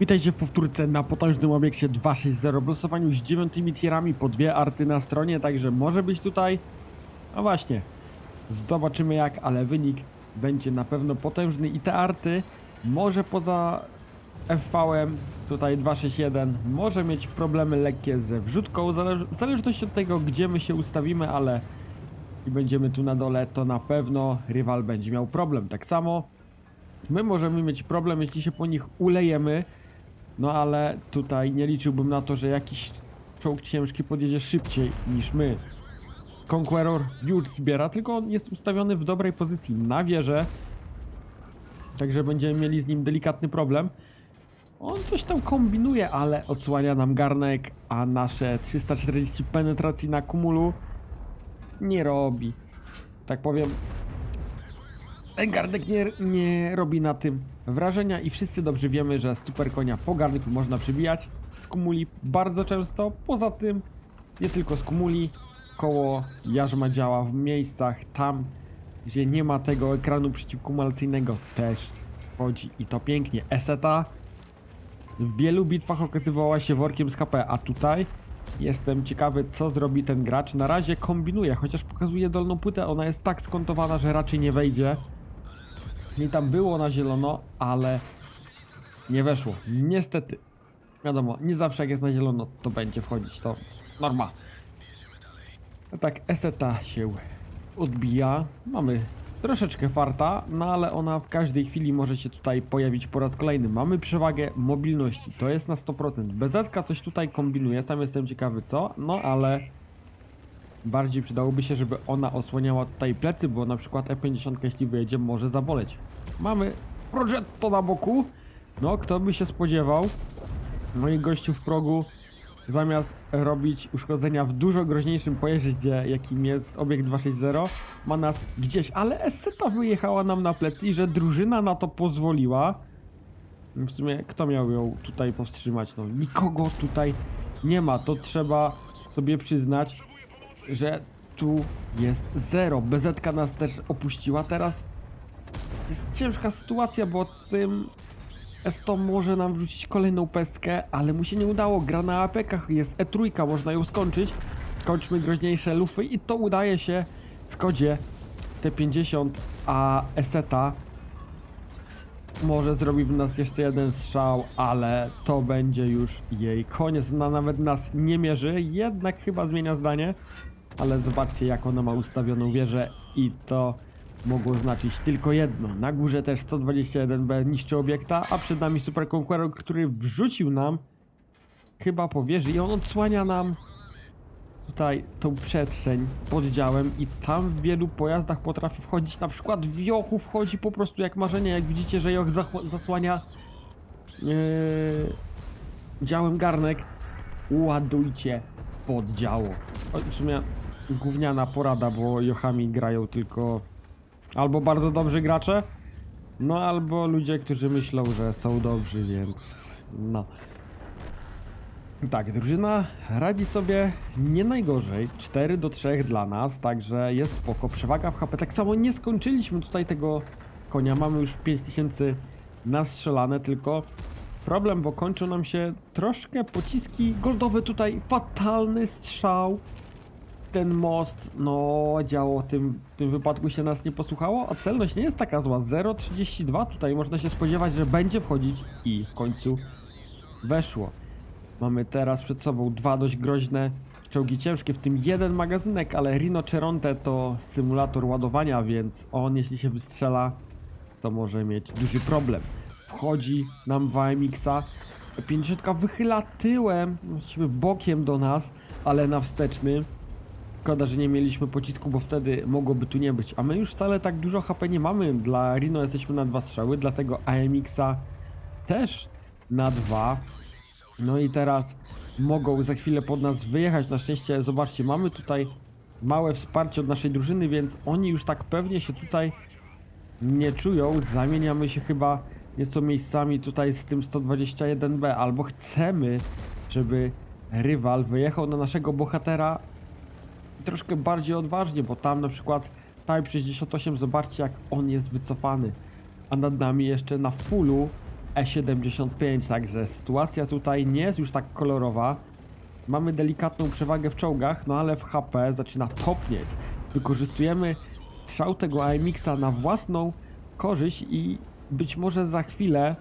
Witajcie w powtórce na potężnym obiekcie 260 w losowaniu z dziewiątymi tierami po dwie arty na stronie, także może być tutaj. A właśnie, zobaczymy jak, ale wynik będzie na pewno potężny i te arty może poza FV-em, tutaj 261, może mieć problemy lekkie ze wrzutką, w zależności od tego gdzie my się ustawimy, ale i będziemy tu na dole, to na pewno rywal będzie miał problem. Tak samo My możemy mieć problem, jeśli się po nich ulejemy, no ale tutaj nie liczyłbym na to, że jakiś czołg ciężki podjedzie szybciej niż my. Conqueror już zbiera, tylko on jest ustawiony w dobrej pozycji na wieżę, także będziemy mieli z nim delikatny problem. On coś tam kombinuje, ale odsłania nam garnek, a nasze 340 penetracji na kumulu nie robi. Tak powiem, ten garnek nie, nie robi na tym wrażenia i wszyscy dobrze wiemy, że super konia po garnku można przybijać z kumuli bardzo często. Poza tym nie tylko z kumuli, koło jarzma działa w miejscach tam, gdzie nie ma tego ekranu przeciwkumulacyjnego też chodzi i to pięknie. Eseta w wielu bitwach okazywała się workiem z HP, a tutaj jestem ciekawy co zrobi ten gracz. Na razie kombinuje, chociaż pokazuje dolną płytę, ona jest tak skontowana, że raczej nie wejdzie. I tam było na zielono, ale nie weszło. Niestety. Wiadomo, nie zawsze jak jest na zielono, to będzie wchodzić. To norma. No tak, eseta się odbija. Mamy troszeczkę farta, no ale ona w każdej chwili może się tutaj pojawić po raz kolejny. Mamy przewagę mobilności, to jest na 100%. BZ coś tutaj kombinuje, sam jestem ciekawy co, no ale bardziej przydałoby się, żeby ona osłaniała tutaj plecy, bo na przykład E50 jeśli wyjedzie może zaboleć. Mamy Progetto na boku. No, kto by się spodziewał. No i gościu w progu zamiast robić uszkodzenia w dużo groźniejszym pojeździe, jakim jest obiekt 260, ma nas gdzieś, ale Eseta wyjechała nam na plecy i że drużyna na to pozwoliła. W sumie, kto miał ją tutaj powstrzymać? No, nikogo tutaj nie ma, to trzeba sobie przyznać że tu jest zero. BZ nas też opuściła. Teraz jest ciężka sytuacja, bo tym Esto może nam wrzucić kolejną pestkę, ale mu się nie udało. Gra na apekach, jest E3, można ją skończyć. Kończmy groźniejsze lufy i to udaje się Skodzie T50, a Eseta może zrobi w nas jeszcze jeden strzał, ale to będzie już jej koniec. Ona nawet nas nie mierzy, jednak chyba zmienia zdanie. Ale zobaczcie jak ona ma ustawioną wieżę i to mogło znaczyć tylko jedno. Na górze też 121B niszczy obiekta, a przed nami Super Conqueror, który wrzucił nam chyba po wieży i on odsłania nam tutaj tą przestrzeń pod działem i tam w wielu pojazdach potrafi wchodzić, na przykład w Jochu wchodzi po prostu jak marzenie, jak widzicie, że Joch zasłania yy, działem garnek, ładujcie pod działo. W sumie gówniana porada, bo Jochami grają tylko albo bardzo dobrzy gracze, no albo ludzie, którzy myślą, że są dobrzy, więc no. Tak, drużyna radzi sobie nie najgorzej. 4 do 3 dla nas, także jest spoko. Przewaga w HP. Tak samo nie skończyliśmy tutaj tego konia. Mamy już 5000 nastrzelane, tylko problem, bo kończą nam się troszkę pociski goldowe tutaj. Fatalny strzał. Ten most, no działo tym, w tym wypadku się nas nie posłuchało, a celność nie jest taka zła. 0,32 tutaj można się spodziewać, że będzie wchodzić i w końcu weszło. Mamy teraz przed sobą dwa dość groźne czołgi ciężkie, w tym jeden magazynek, ale Rhinoceronte to symulator ładowania, więc on jeśli się wystrzela, to może mieć duży problem. Wchodzi nam w AMX-a, 50 wychyla tyłem, właściwie bokiem do nas, ale na wsteczny. Szkoda, że nie mieliśmy pocisku, bo wtedy mogłoby tu nie być. A my już wcale tak dużo HP nie mamy. Dla Rhino jesteśmy na dwa strzały, dlatego AMX-a też na dwa. No i teraz mogą za chwilę pod nas wyjechać. Na szczęście, zobaczcie, mamy tutaj małe wsparcie od naszej drużyny, więc oni już tak pewnie się tutaj nie czują. Zamieniamy się chyba nieco miejscami tutaj z tym 121B, albo chcemy, żeby rywal wyjechał na naszego bohatera troszkę bardziej odważnie, bo tam na przykład Type 68, zobaczcie jak on jest wycofany, a nad nami jeszcze na fullu E75, także sytuacja tutaj nie jest już tak kolorowa. Mamy delikatną przewagę w czołgach, no ale w HP zaczyna topnieć. Wykorzystujemy strzał tego AMX-a na własną korzyść i być może za chwilę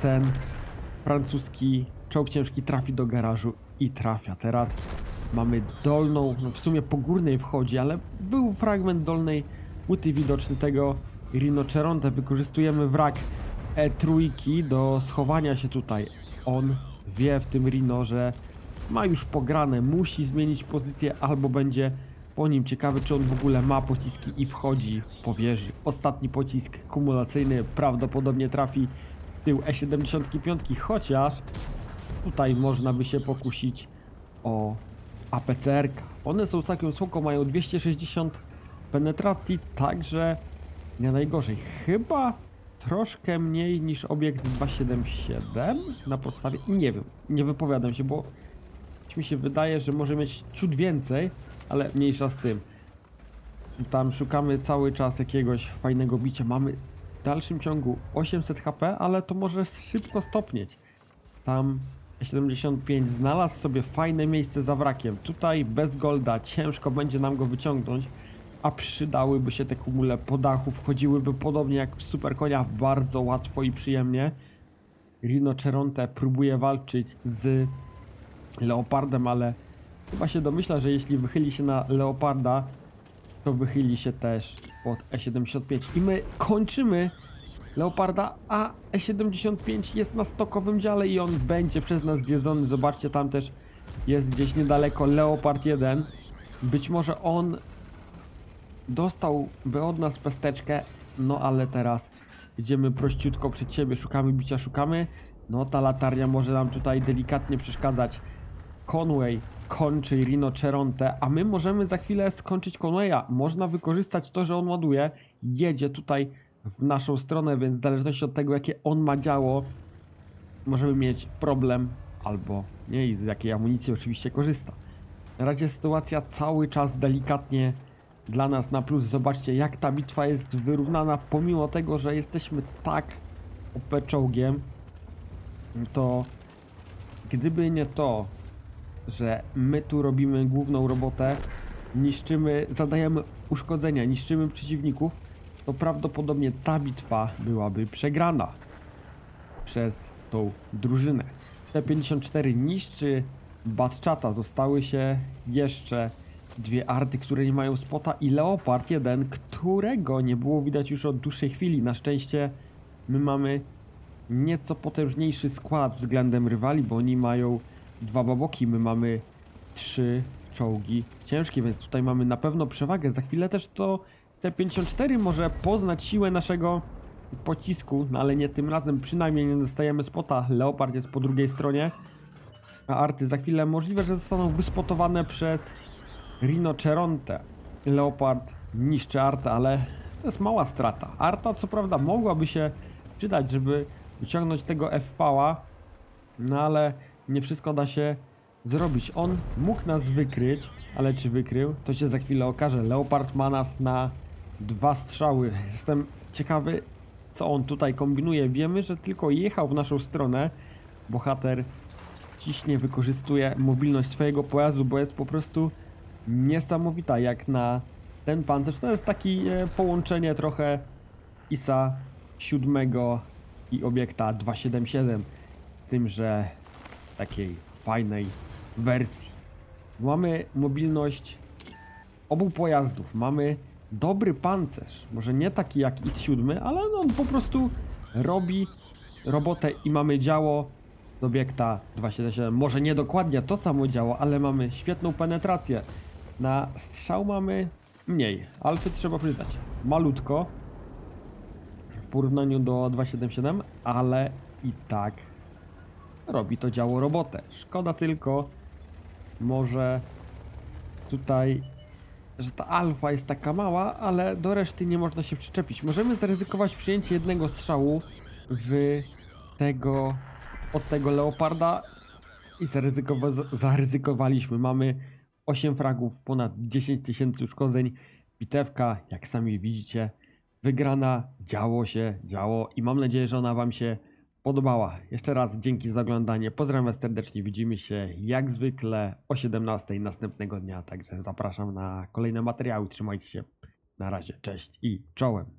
ten francuski czołg ciężki trafi do garażu i trafia. Teraz mamy dolną, no w sumie po górnej wchodzi, ale był fragment dolnej płyty widoczny tego Rinoceronte. Wykorzystujemy wrak E3 do schowania się tutaj. On wie w tym Rino, że ma już pograne, musi zmienić pozycję albo będzie po nim. Ciekawy, czy on w ogóle ma pociski i wchodzi po wieży. Ostatni pocisk kumulacyjny prawdopodobnie trafi w tył E75, chociaż tutaj można by się pokusić o APCR. -ka. One są całkiem spoko, mają 260 penetracji, także nie najgorzej. Chyba troszkę mniej niż obiekt 277 na podstawie. Nie wiem, nie wypowiadam się, bo mi się wydaje, że może mieć ciut więcej, ale mniejsza z tym. Tam szukamy cały czas jakiegoś fajnego bicia. Mamy w dalszym ciągu 800 HP, ale to może szybko stopnieć. Tam 75 znalazł sobie fajne miejsce za wrakiem. Tutaj bez golda ciężko będzie nam go wyciągnąć, a przydałyby się te kumule po dachu, wchodziłyby podobnie jak w Super Konia bardzo łatwo i przyjemnie. Rinoceronte próbuje walczyć z leopardem, ale chyba się domyśla, że jeśli wychyli się na leoparda, to wychyli się też pod E75 i my kończymy leoparda, a E75 jest na stokowym dziale i on będzie przez nas zjedzony. Zobaczcie, tam też jest gdzieś niedaleko leopard 1. Być może on dostałby od nas pesteczkę, no ale teraz idziemy prościutko przed siebie, szukamy bicia, szukamy. No ta latarnia może nam tutaj delikatnie przeszkadzać. Conway kończy Rinoceronte, a my możemy za chwilę skończyć Conwaya. Można wykorzystać to, że on ładuje, jedzie tutaj w naszą stronę, więc w zależności od tego, jakie on ma działo, możemy mieć problem albo nie i z jakiej amunicji oczywiście korzysta. Na razie sytuacja cały czas delikatnie dla nas na plus. Zobaczcie, jak ta bitwa jest wyrównana, pomimo tego, że jesteśmy tak OP czołgiem, to gdyby nie to, że my tu robimy główną robotę, niszczymy, zadajemy uszkodzenia, niszczymy przeciwników, to prawdopodobnie ta bitwa byłaby przegrana przez tą drużynę. T-54 niszczy Batchata, zostały się jeszcze dwie arty, które nie mają spota i Leopard 1, którego nie było widać już od dłuższej chwili. Na szczęście my mamy nieco potężniejszy skład względem rywali, bo oni mają dwa baboki, my mamy trzy czołgi ciężkie, więc tutaj mamy na pewno przewagę. Za chwilę też to T-54 może poznać siłę naszego pocisku, no ale nie tym razem, przynajmniej nie dostajemy spota. Leopard jest po drugiej stronie, a arty za chwilę możliwe, że zostaną wyspotowane przez Rinoceronte. Leopard niszczy artę, ale to jest mała strata. Arta co prawda mogłaby się przydać, żeby wyciągnąć tego FV-a, no ale nie wszystko da się zrobić. On mógł nas wykryć, ale czy wykrył, to się za chwilę okaże. Leopard ma nas na dwa strzały. Jestem ciekawy, co on tutaj kombinuje. Wiemy, że tylko jechał w naszą stronę. Bohater ciśnie, wykorzystuje mobilność swojego pojazdu, bo jest po prostu niesamowita jak na ten pancerz. To jest taki e, połączenie trochę ISA 7 i obiekta 277 z tym, że takiej fajnej wersji. Mamy mobilność obu pojazdów, mamy dobry pancerz, może nie taki jak IS-7, ale on po prostu robi robotę i mamy działo z obiekta 277. Może nie dokładnie to samo działo, ale mamy świetną penetrację. Na strzał mamy mniej, alfy trzeba przyznać. Malutko w porównaniu do 277, ale i tak robi to działo robotę. Szkoda tylko może tutaj, że ta alfa jest taka mała, ale do reszty nie można się przyczepić. Możemy zaryzykować przyjęcie jednego strzału w tego, od tego leoparda i zaryzykowa zaryzykowaliśmy. Mamy 8 fragów, ponad 10 tysięcy uszkodzeń. Bitewka, jak sami widzicie, wygrana, działo się, działo i mam nadzieję, że ona Wam się podobała. Jeszcze raz dzięki za oglądanie. Pozdrawiam Was serdecznie. Widzimy się jak zwykle o 17 następnego dnia. Także zapraszam na kolejne materiały. Trzymajcie się. Na razie. Cześć i czołem.